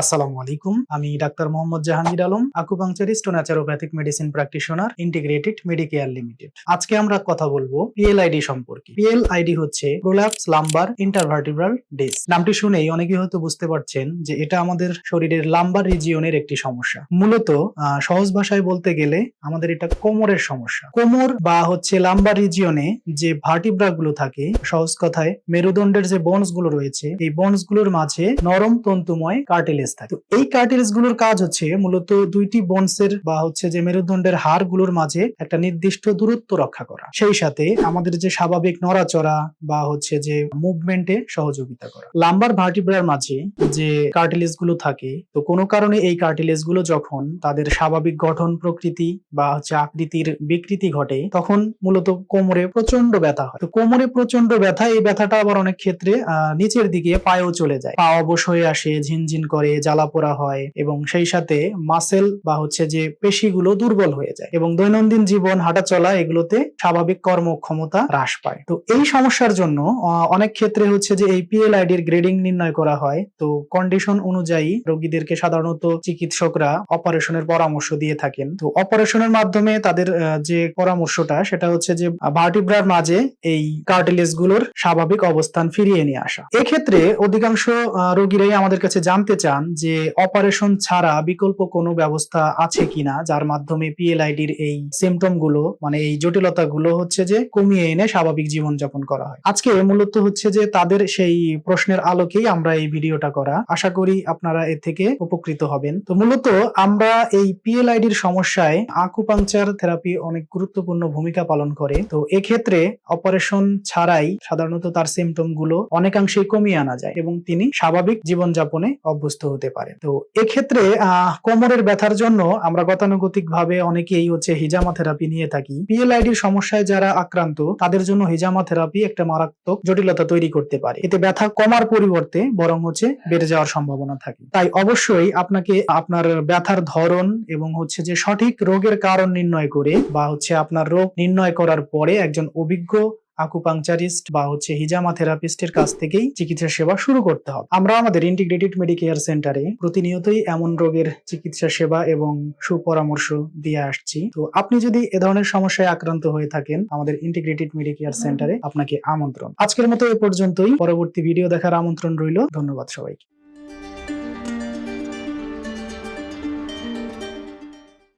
আসসালামু আলাইকুম। আমি ডাক্তার মোহাম্মদ জাহাঙ্গীর আলম আকুপাংচারিস্ট ও naturopathic medicine practitioner integrated medicare limited আজকে আমরা কথা বলব পিএলআইডি সম্পর্কে। পিএলআইডি হচ্ছে প্রোল্যাপস লাম্বার ইন্টারভার্টিব্রাল ডিস নামটি শুনেই অনেকে হয়তো বুঝতে পারছেন যে এটা আমাদের শরীরের লাম্বার রিজিয়নের একটি সমস্যা। মূলত সহজ ভাষায় বলতে গেলে আমাদের এটা কোমরের সমস্যা। কোমর বা হচ্ছে লাম্বার রিজিয়নে যে ভার্টিব্রা গুলো থাকে, সহজ কথায় মেরুদণ্ডের যে বোনসগুলো রয়েছে, এই বোনসগুলোর মাঝে নরম তন্তুময় কার্টিলেজ থাকে। তো এই কার্টিলেজগুলোর কাজ হচ্ছে মূলত দুইটি বোনসের বা হচ্ছে যে মেরুদণ্ডের হাড়গুলোর মাঝে একটা নির্দিষ্ট দূরত্ব রক্ষা করা। সেই সাথে আমাদের যে স্বাভাবিক নড়াচড়া বা হচ্ছে যে মুভমেন্টে সহযোগিতা করা। লাম্বার ভার্টিব্রার মাঝে যে কার্টিলেজগুলো থাকে, তো কোনো কারণে এই কার্টিলেজগুলো যখন তাদের স্বাভাবিক গঠন প্রকৃতি বা হচ্ছে আকৃতির বিকৃতি ঘটে, তখন মূলত কোমরে প্রচণ্ড ব্যথা হয়। তো কোমরে প্রচণ্ড ব্যথা, এই ব্যথাটা আবার অনেক ক্ষেত্রে নিচের দিকে পায়েও চলে যায়। পা অবশ হয়ে আসে, ঝিনঝিন করে জ্বালা পোড়া হয় এবং সেই সাথে মাসেল বা হচ্ছে যে পেশিগুলো দুর্বল হয়ে যায় এবং দৈনন্দিন জীবন হাঁটা চলা এগুলোতে স্বাভাবিক কর্মক্ষমতা হ্রাস পায়। তো এই সমস্যার জন্য অনেক ক্ষেত্রে হচ্ছে যে এই পিএলআইডির গ্রেডিং নির্ণয় করা হয়। তো কন্ডিশন অনুযায়ী রোগীদেরকে সাধারণত চিকিৎসকরা অপারেশনের পরামর্শ দিয়ে থাকেন। তো অপারেশনের মাধ্যমে তাদের যে পরামর্শটা সেটা হচ্ছে যে ভার্টিব্রার মাঝে এই কার্টিলেজগুলোর স্বাভাবিক অবস্থান ফিরিয়ে নিয়ে আসা। এক্ষেত্রে অধিকাংশ রোগীরাই আমাদের কাছে জানতে চান যে, অপারেশন ছাড়া বিকল্প কোনো ব্যবস্থা আছে কিনা, যার মাধ্যমে পিএলআইডির এই সিমটমগুলো মানে এই জটিলতা গুলো হচ্ছে যে কমিয়ে এনে স্বাভাবিক জীবনযাপন করা হয়। আজকে মূলত হচ্ছে যে তাদের সেই প্রশ্নের আলোকেই আমরা এই ভিডিওটা করা। আশা করি আপনারা এর থেকে উপকৃত হবেন। তো মূলত আমরা এই পিএলআইডির সমস্যায় আকুপাংচার থেরাপি অনেক গুরুত্বপূর্ণ ভূমিকা পালন করে। তো এক্ষেত্রে অপারেশন ছাড়াই সাধারণত তার সিমটমগুলো অনেকাংশেই কমিয়ে আনা যায় এবং তিনি স্বাভাবিক জীবনযাপনে অভ্যস্ত হতে পারে। তো এক্ষেত্রে কোমরের ব্যথার জন্য আমরা গতানুগতিক ভাবে অনেকেই হচ্ছে হিজামা থেরাপি নিয়ে থাকি। পিএলআইডির সমস্যায় যারা আক্রান্ত, তাদের জন্য হিজামা থেরাপি একটা মারাত্মক জটিলতা তৈরি করতে পারে। এতে ব্যথা কমার পরিবর্তে বরং হচ্ছে বেড়ে যাওয়ার সম্ভাবনা থাকে। তাই অবশ্যই আপনাকে আপনার ব্যথার ধরন এবং হচ্ছে যে সঠিক রোগের কারণ নির্ণয় করে বা হচ্ছে আপনার রোগ নির্ণয় করার পরে একজন অভিজ্ঞ আকুপাংচারিস্ট বা হচ্ছে হিজামা থেরাপিস্টের কাছ থেকেই চিকিৎসা সেবা শুরু করতে হবে। আমরা আমাদের ইন্টিগ্রেটেড মেডিকেয়ার সেন্টারে প্রতিনিয়তই এমন রোগের চিকিৎসা সেবা এবং সুপরামর্শ দিয়ে আসছি। তো আপনি যদি এ ধরনের সমস্যায় আক্রান্ত হয়ে থাকেন আমাদের ইন্টিগ্রেটেড মেডিকেয়ার সেন্টারে আপনাকে আমন্ত্রণ। আজকের মতো এ পর্যন্তই। পরবর্তী ভিডিও দেখার আমন্ত্রণ রইল। ধন্যবাদ সবাইকে।